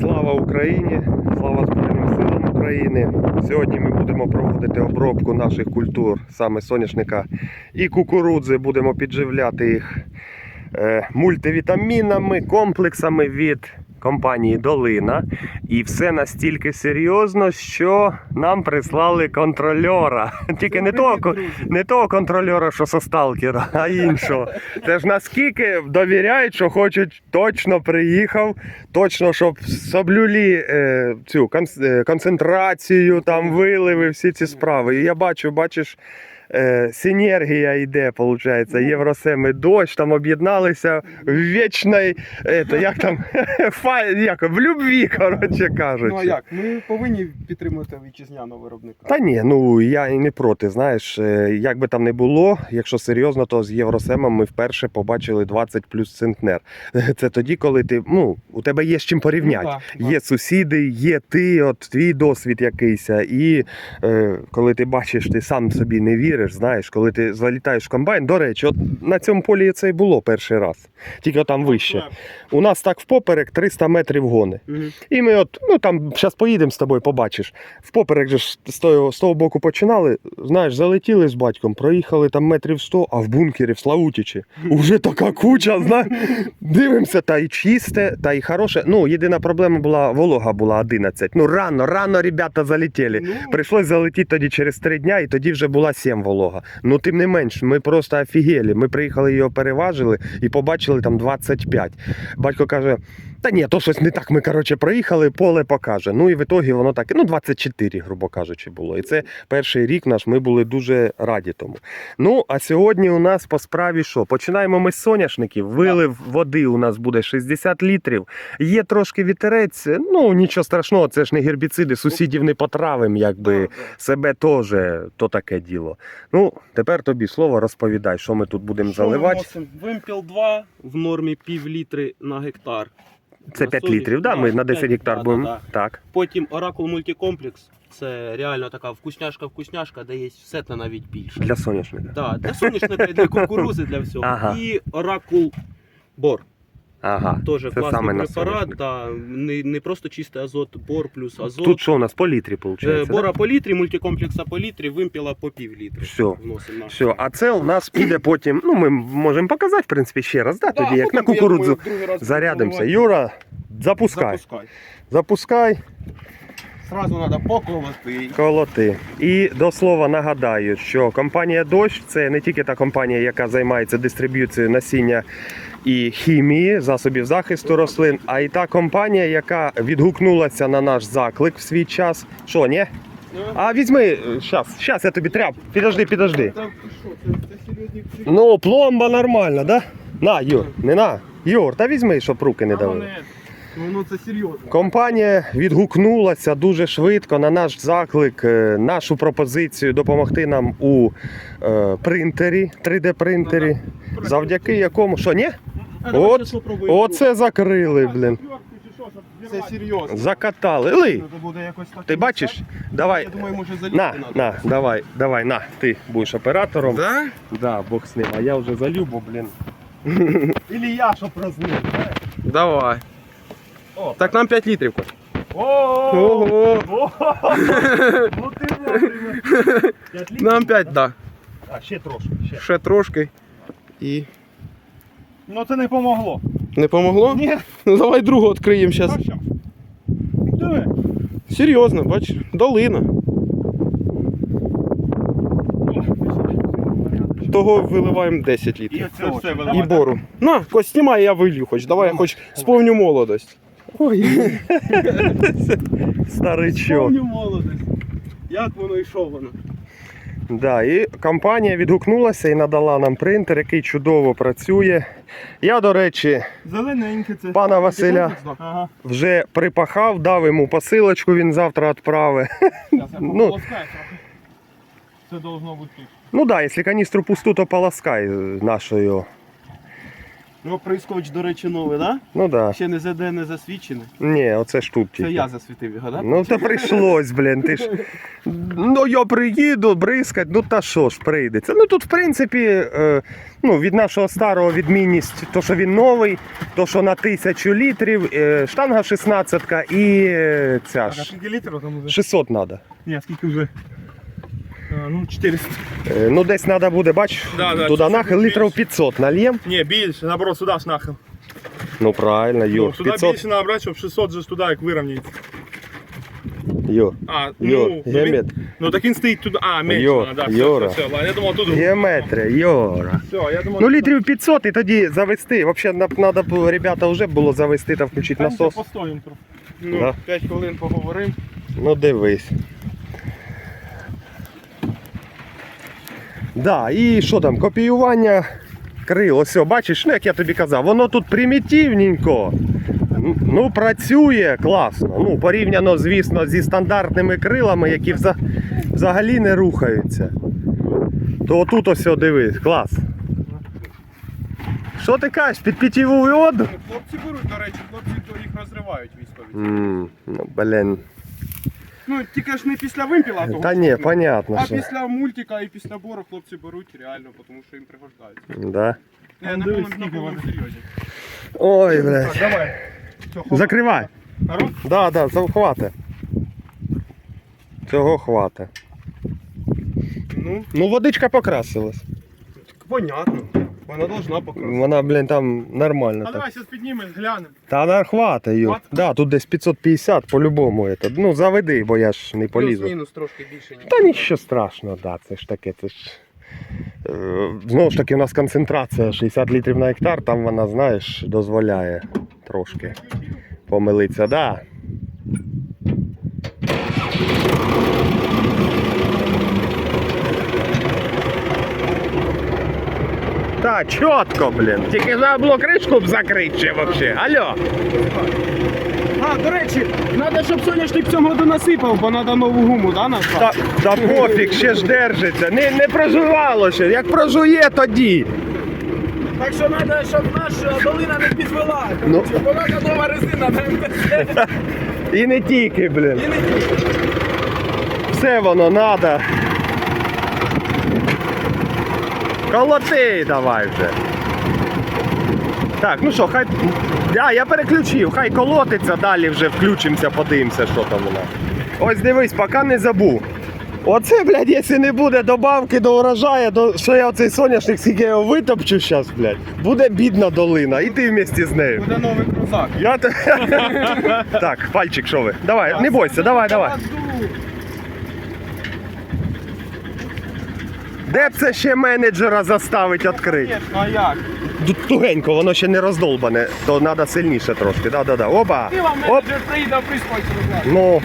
Слава Україні! Слава Збройним силам України! Сьогодні ми будемо проводити обробку наших культур, саме соняшника і кукурудзи. Будемо підживляти їх е, мультивітамінами, комплексами від компанії Долина. І все настільки серйозно, що нам прислали контрольора. Тільки не того, не того контрольора, що со сталкера, а іншого. Це ж наскільки довіряють, що хочуть точно приїхав, точно, щоб соблюлі е, цю е, концентрацію, там виливи, всі ці справи. І я бачу, бачиш. Е, синергія йде, виходить, Євросем і дощ, там об'єдналися в вічній, ето, як там, як, в любві, коротше кажучи. Ну а як? Ми повинні підтримувати вітчизняного виробника. Та ні, ну я і не проти. Знаєш, е, як би там не було, якщо серйозно, то з Євросемом ми вперше побачили 20 плюс центнер. Це тоді, коли ти ну у тебе є з чим порівняти. Ну. Є сусіди, є ти, от твій досвід якийсь. І е, коли ти бачиш, ти сам собі не віриш, знаєш, коли ти залітаєш в комбайн. До речі, от на цьому полі це і було перший раз, тільки там вище. У нас так впоперек 300 метрів гони. І ми от, ну там зараз поїдемо з тобою, побачиш. Впоперек же ж з того, з того боку починали. Знаєш, залетіли з батьком, проїхали там метрів 100, а в бункері в Славутічі уже така куча, знаєш. Дивимося, та й чисте, та й хороше. Ну, єдина проблема була, волога була 11. Ну, рано, рано ребята залетіли. Ну, Прийшлось залетіти тоді через три дня, і тоді вже була 7 волога. Ну, тим не менш, ми просто офігелі. Ми приїхали його переважили і побачили там 25. Батько каже: та ні, то щось не так. Ми коротше проїхали, поле покаже. Ну і в ітогі воно так, ну 24, грубо кажучи, було. І це перший рік наш. Ми були дуже раді тому. Ну а сьогодні у нас по справі що? Починаємо ми з соняшників. Вилив води у нас буде 60 літрів. Є трошки вітерець. Ну нічого страшного, це ж не гербіциди, сусідів не потравим, якби себе теж то таке діло. Ну, тепер тобі слово розповідай, що ми тут будемо заливати. Вимпіл 2 в нормі пів літри на гектар. Це на 5 солі. літрів, да? Ми Да, на 10 гектар да, будемо. да, Так. Потім Оракул мультикомплекс. Це реально така вкусняшка-вкусняшка, де є все та навіть більше. Для соняшника. Да, для соняшника для кукурузи, для всього. Ага. І Оракул Бор. Ага. Теж Це класний саме на препарат. соняшник. Да, не, не просто чистий азот, бор плюс азот. Тут що у нас по літрі Е, виходить? Бора по літрі, мультикомплекса по літрі, вимпіла по пів літри. Все. Вносимо на. Все, а це у нас піде потім. Ну, ми можемо показати, в принципі, ще раз, да, тоді, як на потім, я кукурудзу думаю, другий раз зарядимося. Юра, запускай. Запускай. Запускай, Сразу треба поколоти. колоти. І до слова нагадаю, що компанія Дощ це не тільки та компанія, яка займається дистриб'юцією насіння і хімії, засобів захисту рослин, а й та компанія, яка відгукнулася на наш заклик в свій час. Що, ні? А візьми, щас, щас я тобі тряп. Підожди, підожди. Ну, пломба нормальна, да? На, Юр, не на. Юр, та візьми, щоб руки не давили. Воно це серйозно. Компанія відгукнулася дуже швидко на наш заклик, е, нашу пропозицію допомогти нам у е, принтері, 3D принтері, завдяки якому. Що, ні? От. Оце закрили, блін. Це серйозно. Закатали. Ли, так ти бачиш? Давай. Я думаю, може залізти На, надо. на, давай, давай, на, ти будеш оператором. Да? Да, Бог з ним, а я вже залю, бо, блін. Ілі я, щоб знаєш? Давай. О. Так нам 5 літрів. Коль. Ого! Ого. Ну ти вовремя. Нам 5, да. А, ще трошки. Ще. Ще трошки. І. Ну це не помогло. Не помогло? Ні, Ну давай другу відкриємо зараз. Диви. Серйозно, бач, долина. Того виливаємо 10 І літрів. оце все І бору. На, Кость, знімай, я вилью хоч. Давай я хоч сповню молодость. Ой, Старичок. сповню молодость. Як воно йшло воно? Да, і компанія відгукнулася і надала нам принтер, який чудово працює. Я, до речі, це. пана Василя Ага. вже припахав, дав йому посилочку, він завтра відправить. Ну. Це должно бути. Ну так, да, якщо каністру пусту, то полоскай нашою Ну, оприскувач, до речі, новий, да? Ну да. Ще не ЗД не засвідчений. Ні, оце ж тут Це тільки. я засвітив його, да? Ну та прийшлось, блін. Ти ж. Ну я приїду, бризкать, ну та що ж прийдеться. Ну тут, в принципі, е, ну, від нашого старого відмінність, то, що він новий, то, що на тисячу літрів, е, штанга 16 і е, ця Так, а ж. скільки літрів там уже? 600 треба. Ні, скільки вже? А, ну, 400. Е, ну десь треба буде, бач, Да, да, туди чуть-чуть нахил літрів 500 нальєм. Ні, більше, наоборот, сюди ж нахил. Ну правильно, Ну, Юр, сюди 500. більше набрати, щоб 600 же ж туди як вирівняється. Юр, А, Юр, ну, ну, геометрія. він, ну так він стоїть туди. А, менше, Йо, да, все, Юра. все, все, ладно, я думав, тут. Геометрія, Юра. Все, я думав, Ну літрів 500 і тоді завести. Взагалі треба було, ребята, вже було завести та включити Там насос. постоїмо трохи. Ну, Да. 5 хвилин поговоримо. Ну дивись. Да, і що там, копіювання крил, ось, бачиш, ну як я тобі казав, воно тут примітивненько. Ну, працює класно. Ну, порівняно, звісно, зі стандартними крилами, які взагалі не рухаються. То тут ось дивись, клас. Що ти кажеш, під пітєвий отдих? Хлопці беруть, до речі, хлопці їх розривають військові. М, Ну, блін. Ну, тільки ж не після вимпіла, того. Та ні, понятно, А що. після мультика і після бору хлопці беруть реально, тому що їм пригождається. Да. Не, на повному на повному серйозі. Ой, блядь. Так, давай. Все, Закривай. Народ? Да, да, цього хватить. Цього хватить. Ну, Ну, водичка покрасилась. так понятно. Вона должна показати. Вона, блін, там нормально. А так. давай зараз піднімемо, глянемо. Та на хватить, Юр. Хватить? Да, тут десь 550 по-любому. Это. Ну, заведи, бо я ж не полізу. Плюс-мінус трошки більше, ніж. Та нічого страшного, да, це ж таке, це ж. е, Знову ж таки, у нас концентрація 60 літрів на гектар, там вона, знаєш, дозволяє трошки помилитися. Да. Та, чітко, блін. Тільки треба було кришку б закрити ще взагалі. Алло. А, до речі, треба, щоб соняшник в цьому году насипав, бо треба нову гуму, да, назвати? Та, та пофіг, ще ж держиться. Не, не проживало ще. Як прожує, тоді. Так що треба, щоб наша долина не підвела. Ну. Бо наша нова резина на МТЦ. І не тільки, блін. І не тільки. Все воно надо. Колоти давай вже. Так, ну що, хай. Да, я переключив, хай колотиться, далі вже включимося, подивимося, що там вона. Ось дивись, поки не забув. Оце, блядь, якщо не буде добавки до урожаю, то що я оцей соняшник, скільки я його витопчу зараз, блядь, буде бідна долина, і ти вместе з нею. Буде новий крузак. Я Так, пальчик, що ви? Давай, не бойся, давай, давай. Де б це ще менеджера заставить відкрити? А як? Тугенько, воно ще не роздолбане, то треба сильніше трошки. Да, да, да. Опа. Вам Оп. менеджер приїде, прискочить. Ну.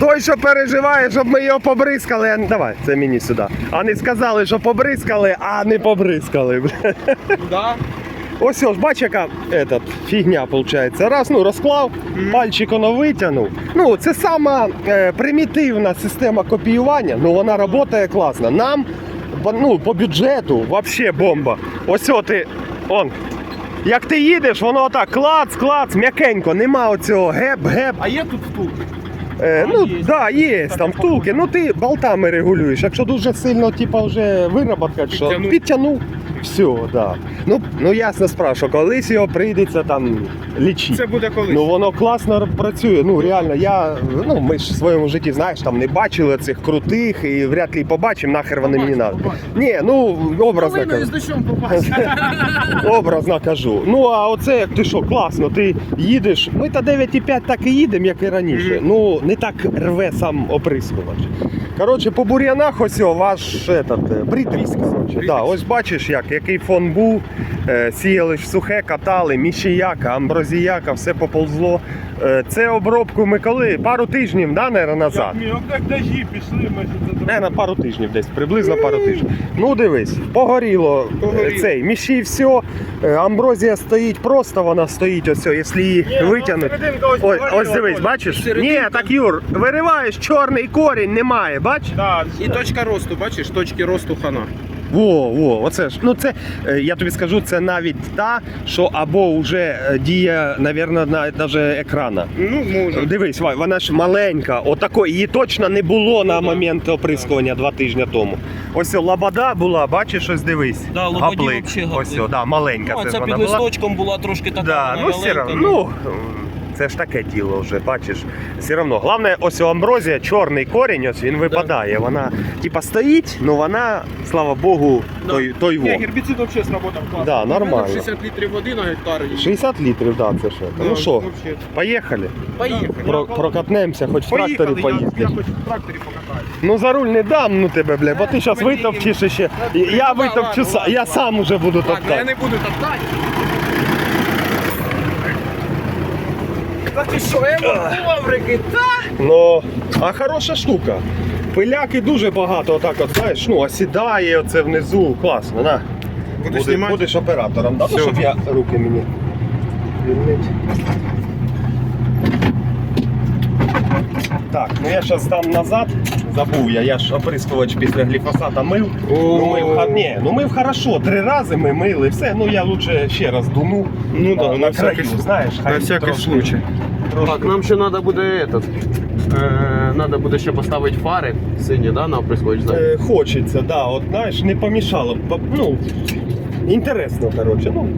Той, що переживає, щоб ми його побризкали. а- Давай, це мені сюди. А не сказали, що побризкали, а не побризкали. бля. Да. Ось ось, бач, яка этот, фігня виходить. Раз, ну розклав, пальчик витягнув. Ну, це сама е, примітивна система копіювання, ну вона працює класно. Нам по- ну, по бюджету взагалі бомба. Ось ти, он. Як ти їдеш, воно отак клац, клац, м'якенько, нема оцього геп, геп. А є тут втулки? Е, ну, є. да, є там втулки. Ну ти болтами регулюєш. Якщо дуже сильно, типа, вже вироботка, що Підтягнув. Все, да. Ну, ну ясно справа, що колись його прийдеться там лічити. Це буде колись. Ну воно класно працює. Ну реально, я ну ми ж в своєму житті, знаєш, там не бачили цих крутих і вряд ли побачимо, нахер вони мені надо. Ні, ну образно Долиною з кажу. дощом. Образно кажу. Ну а оце як ти що, класно, ти їдеш. Ми та 9,5 так і їдемо, як і раніше. Ну не так рве сам оприскувач. Коротше, по бур'янах ось о, ваш этот, е, коротше. Да, ось бачиш, як, який фон був. Е, Сіяли ж сухе, катали, міщіяка, амброзіяка, все поползло. Е, Це обробку ми коли? Пару тижнів, да, наверное, назад. Як, ми- як дажі пішли, ми ж Не, на пару тижнів десь, приблизно пару тижнів. Ну дивись, погоріло, Погоріло. е, цей міші все. е, Амброзія стоїть просто, вона стоїть ось, якщо її ну, витягнути. Ось, ось дивись, бачиш? Ні, так Юр, вириваєш чорний корінь, немає, бач? Да, І точка росту, бачиш, точки росту хана. Во, во, оце ж. Ну це е, я тобі скажу, це навіть та, що або вже е, діє, навірно, на навіть екрана. Ну, може. Дивись, вона ж маленька. Отако, її точно не було на момент оприскування два тижні тому. Ось о, лабада була, бачиш, ось дивись. Да, лободі Гаплик. гаплик. Ось, о, да, маленька. Ну, це це ж під вона була. листочком була трошки така. Да, ну все равно. Ну, це ж таке діло вже, бачиш. Все одно. Головне, ось у амброзія, чорний корінь, ось він випадає. Вона типа стоїть, ну вона, слава Богу, той, той Ні, гербіцид взагалі сработав класно. Да, нормально. 60 літрів води на гектар. і- 60 літрів, да, це що. Ну що, вообще. поїхали. Поїхали. Про, прокатнемося, хоч в тракторі Поїхали, я, я хоч в тракторі покатаю. Ну за руль не дам, ну тебе, бля, бо ти зараз витовчиш ще. Я Ну, витовчу я сам уже буду Ладно, я топтати. не буду топтати. Ти що, коврики, та? Ну, а хороша штука. Пиляки дуже багато, отак от, знаєш, ну, осідає оце внизу, класно, на. Будеш Буде- знімати? Будеш оператором, да? Ну, щоб я руки мені звільнить. Так, ну я зараз дам назад. Забув я, я ж оприскувач після гліфосата мив. Ну, мив, ха- ні, ну мив хорошо, три рази ми мили, все. Ну я лучше ще раз дуну. Ну да, на, всякий краю, случай. знаєш. На всякий трошки- случай. Трошки. Так, нам ще треба буде этот. Е, надо буде ще поставити фари сині, да, на ззаді. Е, хочеться, да, от знаєш, не помішало. б, Ну, інтересно, коротше. Ну,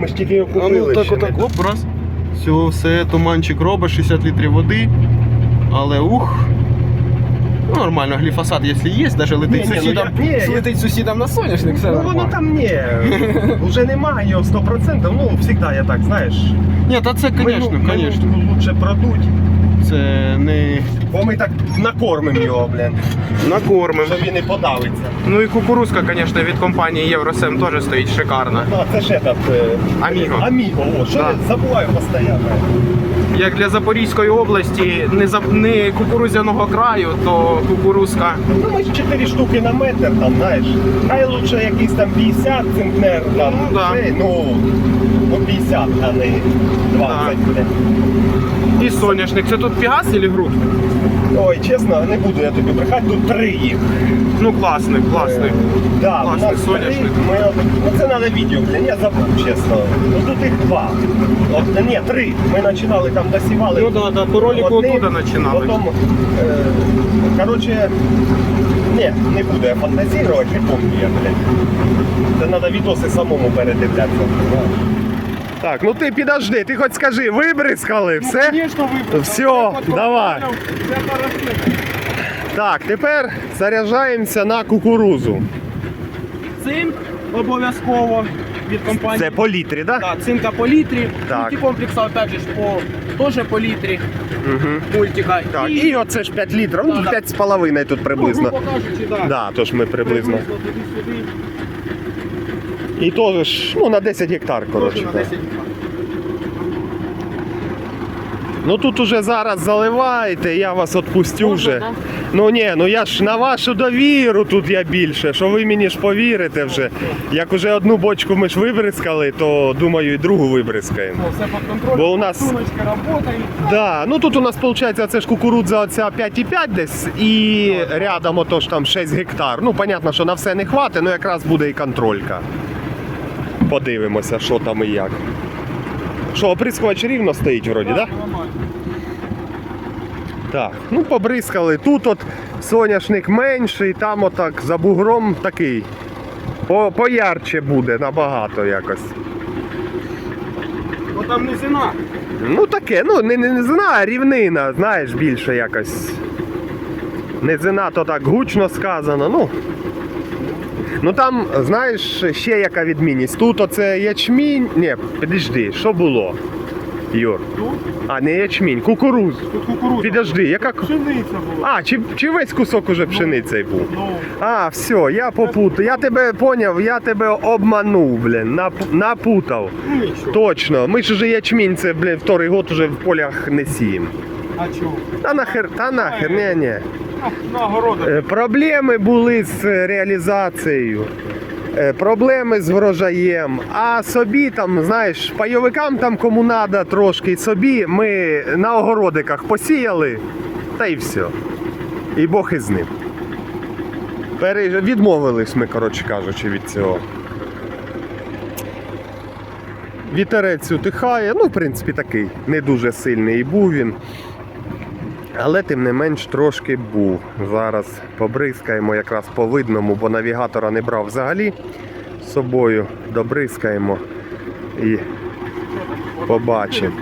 ми ж тільки його А купили. ну так ще отак, оп, раз. Все, все, туманчик робить, 60 літрів води. Але ух. Ну, нормально, гліфосат, якщо є, навіть летить Ні, ні, ну сусідам, я- ні, летить сусідам на соняшник, все Ну воно нормально. там ні, вже немає його 100%, ну завжди я так, знаєш. Ні, та це, звісно, мину- звісно. минутку лучше продуть, Це не бо ми так накормимо його, блін, Накормим. щоб він не подавиться. Ну і кукурузка, звісно, від компанії Євросем теж стоїть шикарна. Ну, це ж этот... е, Аміго. Аміго, о, що Да. я забуваю постійно. Як для Запорізької області не, за, не кукурузяного краю, то кукурузка. Ну, ми ж 4 штуки на метр, там, знаєш. Хай лучше якийсь там 50 центнер, там, Ну, да. ну, ну 50, а не 20, блін. І соняшник. Це тут пігас чи груд? Ой, чесно, не буду я тобі брехати, тут три їх. Ну класний, класний. Да, Класний у нас соняшник. Три, ми, ну це треба відео, блін, я забув, чесно. Ну тут їх два. От, ні, три. Ми починали там досівали. Ну да, да, по ролику одним, оттуда починали. Потім, е, коротше, ні, не буду я фантазірувати, не помню я, блін. Це треба відоси самому передивлятися. Так, ну ти підожди, ти хоч скажи, вибризкали, все? Звісно, вибрав. Все, давай. Так, тепер заряджаємося на кукурузу. Цинк обов'язково від компанії. Це по літрі, так? Да? Так, цинка по літрі. Так. Мультикомплекс, опять же, по, теж по літрі Угу. мультика. Так, і оце ж 5 літрів, ну Да, да. 5,5 тут приблизно. Ну, грубо кажучи, да. Да, тож ми приблизно. туди-сюди. І теж ж, ну, на 10 гектар, коротше. На 10 гектар. Ну тут уже зараз заливаєте, я вас відпустю вже. да? Ну ні, ну я ж на вашу довіру тут я більше, що ви мені ж повірите вже. Як уже одну бочку ми ж вибризкали, то думаю і другу вибризкаємо. Все під контролем. Бо у нас-. Да, ну тут у нас виходить, це ж кукурудза оця 5,5 десь і рядом отож там 6 гектар. Ну, понятно, що на все не хватить, ну якраз буде і контролька. Подивимося, що там і як. Що, оприскувач рівно стоїть вроді, так? Да? Так, ну побризкали. Тут от соняшник менший, там отак за бугром такий. По, поярче буде набагато якось. Бо там низина. Ну таке, ну не, не, не знаю, рівнина, знаєш, більше якось. Низина то так гучно сказано, ну. Ну там, знаєш, ще яка відмінність. Тут оце ячмінь. Ні, підожди, що було? Юр. Тут, А, не ячмінь, кукуруз. тут кукурудза. Підожди, яка. ку- Пшениця була. А, чи, чи весь кусок уже пшениці був? Ну, А, все, я попутав. Я тебе поняв, я тебе обманув, блін, нап- напутав. ну нічого. Точно, ми ж уже ячмінь, це, блін, вторий год уже в полях не сіємо. А чого? Та нахер, та нахер, ні, ні. Е, Проблеми були з реалізацією. е, Проблеми з врожаєм, а собі там, знаєш, пайовикам там кому надо трошки, собі ми на огородиках посіяли, та й все. І Бог із ним. Відмовились ми, коротше кажучи, від цього. Вітерець утихає, ну, в принципі, такий не дуже сильний і був він. Але тим не менш трошки був. Зараз побризкаємо якраз по видному, бо навігатора не брав взагалі з собою. Добризкаємо і побачимо.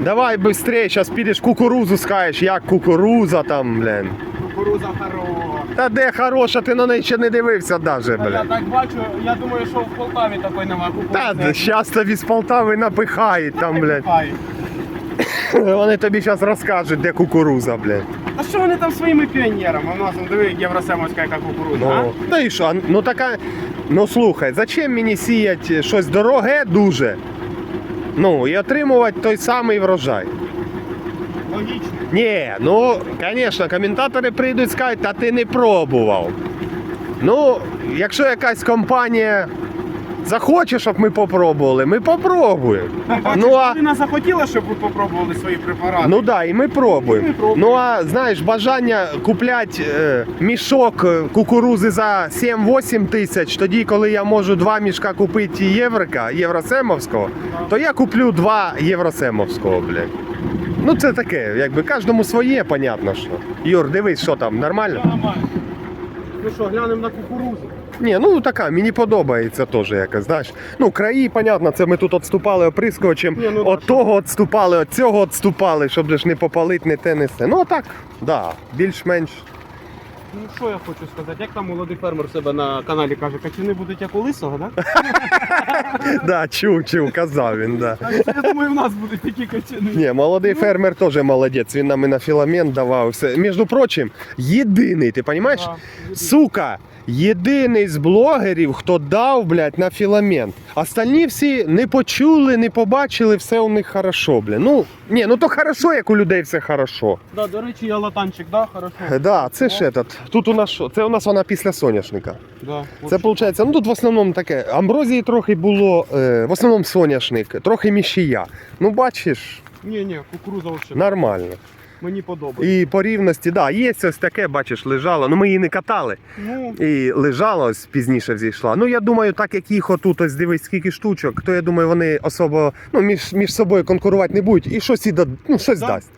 Давай швидше, зараз підеш кукурузу скажеш, як кукуруза там, блін. Кукуруза хороша. Та де хороша, ти на неї ще не дивився навіть, Та Я так бачу, я думаю, що в Полтаві такої немає кукурузи. Та зараз тобі з Полтави напихають там, блін. Вони тобі зараз розкажуть, де кукуруза, блін. А що вони там своїми піонерами? У нас, он, диви, Євросемовська яка кукуруза, а? Ну, та і що, ну така. Ну слухай, зачем мені сіяти щось дороге дуже? Ну, і отримувати той самий врожай. Логічно. Ні, ну, звісно, коментатори прийдуть скажуть, та ти не пробував. Ну, якщо якась компанія захоче, щоб ми попробували, ми попробуємо. Ну, а- людина захотіла, щоб ви попробували свої препарати. Ну так, да, і ми пробуємо. Ми пробуємо. Ну а знаєш, бажання купляти е, мішок е, кукурузи за 7-8 тисяч, тоді, коли я можу два мішка купити єврика, євросемовського, то я куплю два євросемовського, блядь. Ну це таке, якби кожному своє, понятно що. Юр, дивись, що там, нормально? Нормально. Ну що, глянемо на кукурузу. Ні, ну така, мені подобається теж якось, знаєш. Ну, краї, понятно, це ми тут відступали оприскувачем, Ні, ну от того відступали, от цього відступали, щоб ж не попалити, не те, не все. Ну так, да, більш-менш. Ну що я хочу сказати, як там молодий фермер себе на каналі каже, качани будуть як у лисого, да? Да, чув, чув, казав він, да. Так я думаю, в нас будуть такі качани. Ні, молодий фермер теж молодець, він нам і на філамент давав. Все. Між прочим, єдиний, ти розумієш? Сука, єдиний з блогерів, хто дав, блядь, на філамент. Остальні всі не почули, не побачили, все у них хорошо, блядь. Ну, ні, ну то хорошо, як у людей все хорошо. Да, до речі, я латанчик, да, хорошо. Да, це ж этот. Тут у нас що? Це у нас вона після соняшника. Да, Це виходить, ну тут в основному таке. Амброзії трохи було, е, в основному соняшник, трохи міщія. Ну бачиш, Ні, ні, кукуруза взагалі. нормально. Мені подобається. І по рівності, да, є ось таке, бачиш, лежало. Ну ми її не катали. Ну, І лежала ось пізніше взійшла. Ну я думаю, так як їх отут ось дивись, скільки штучок, то я думаю, вони особо ну, між, між собою конкурувати не будуть і щось і да, ну, щось Да. дасть.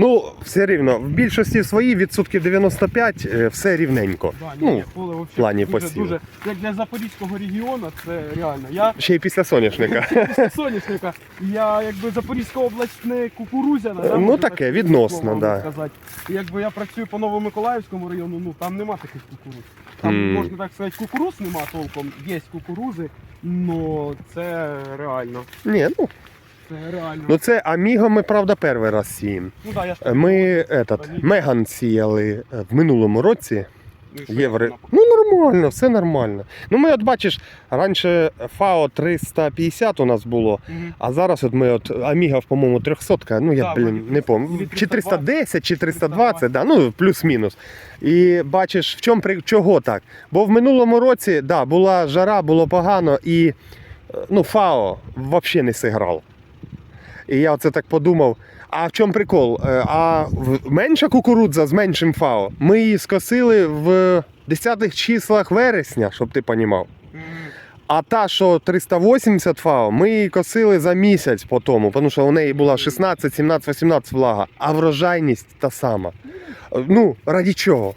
Ну, все рівно, в більшості свої відсотків 95 е, все рівненько. да, ні, ну, поле вообще плані дуже, посіву. дуже, як для Запорізького регіону, це реально. Я ще й після соняшника. після соняшника, я якби Запорізька область не кукурузяна, да, Ну, таке, так відносно, словом да. сказати. Якби я працюю по Новомиколаївському району, ну там нема таких кукуруз. Там Мгм. можна так сказати, кукуруз нема толком, є кукурузи, але це реально. Ні, ну, Це реально. ну це Аміго ми, правда, перший раз сіємо. Ну да, я ж Ми этот, Меган сіяли е, в минулому році. Ну, і що Євро. Ну нормально, все нормально. Ну ми от бачиш, раніше ФАО 350 у нас було, Мгм. а зараз от ми от Аміга, по-моєму, 300, ну я Да, блін, вроді не пам'ятаю. Чи 310, чи 320, да, ну плюс-мінус. І бачиш, в чому при чого так? Бо в минулому році да, була жара, було погано, і е, ну, ФАО взагалі не зіграв. І я оце так подумав. А в чому прикол? Е, А менша кукурудза з меншим ФАО. Ми її скосили в 10-х числах вересня, щоб ти понімав. А та, що 380 ФАО, ми її косили за місяць по тому, тому що у неї була 16, 17, 18 влага, а врожайність та сама. Е, Ну, раді чого?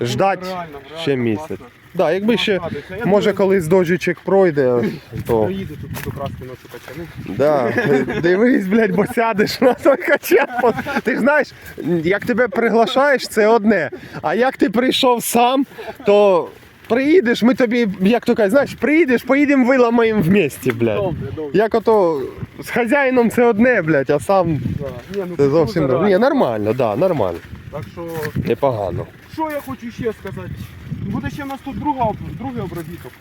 Реально, реально ще місяць. класна. Да, якби ще. Я може, думаю, колись дощичок пройде, то. Приїду тут буду красти ночі качани. Да. Дивись, блядь, бо сядеш на той качан. Ти ж знаєш, як тебе приглашаєш, це одне. А як ти прийшов сам, то приїдеш, ми тобі, як то кажуть, знаєш, приїдеш, поїдемо виламаємо в місті, блядь. Добре, добре. Як ото з хазяїном це одне, блядь, а сам Да. Ні, ну, це зовсім кукурудза Ні, нормально, да, нормально. Так що, Непогано. Що я хочу ще сказати? Буде ще в нас тут друга, другий обробіток.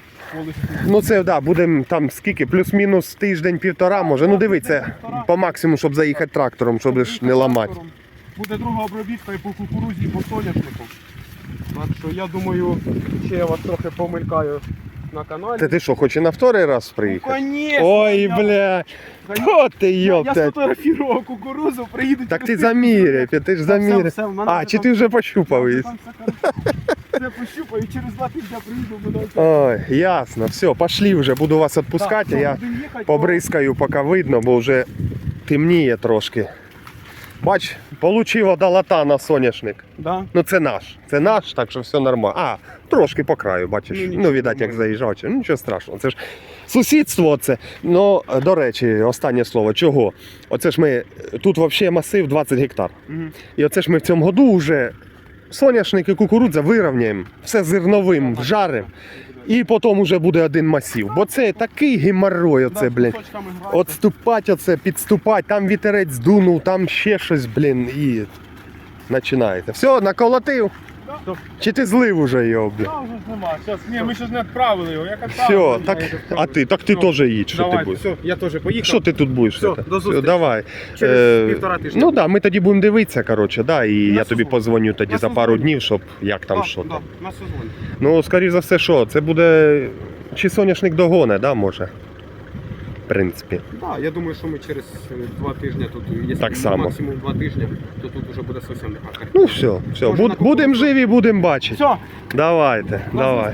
Ну це да, будемо там скільки, плюс-мінус тиждень-півтора, може. Ну дивіться, по максимуму, щоб заїхати трактором, щоб ж не ламати. Буде друга обробітка і по кукурузі, і по соняшнику. Так що я думаю, ще я вас трохи помилькаю на каналі. Та ти що, хоч і на вторий раз Ну, приїхати? конечно, Ой, я- бля. Конечно. О, ти Я, сфотографував кукурузу, приїду. Так ти заміряй, ти ж заміряй. все, в мене А, вже чи там- ти вже пощупав її? все пощупаю, через два тижні приїду буду. Ой, ясно, все, пошли вже, буду вас відпускати. Я побризкаю, поки видно, бо вже темніє трошки. Бач, получив долота на соняшник. Да. Ну це наш. Це наш, так що все нормально. А, трошки по краю, бачиш. Ну, Ну, видать, як заїжджав. Ну, нічого страшного. Це ж сусідство це. Ну, до речі, останнє слово. Чого? Оце ж ми. Тут взагалі масив 20 гектар. Мгм. І оце ж ми в цьому году вже соняшник і кукурудза вирівняємо. Все зерновим вжаримо. І потім вже буде один масів. Бо це такий геморрой, оце, блін. Отступать оце, підступать, там вітерець здунув, там ще щось, блін, і починаєте. Все, наколотив. Чи ти злив уже його, блін? Та вже ж нема. Щас, ні, ми ще ж не відправили його. Як Все, відправили, так, я його а ти, так ти теж їдь, що ти Давайте, будеш. все, я теж поїхав. Що ти тут будеш? Все, це? до зустрічі. давай. Через Е, півтора тижня. Ну так, да, ми тоді будемо дивитися, коротше, да, і я тобі созвоні. позвоню тоді На за пару созвоні. днів, щоб як там що да, там. на созвоні. Ну, скоріш за все, що, це буде. Чи соняшник догоне, да, може? Принципі. Да, я думаю, що ми через е, два тижні тут, якщо Так само. максимум два тижні, то тут вже буде зовсім не хакер. Ну все, все, буд- будемо живі, будемо бачити. Все, Давайте, давай.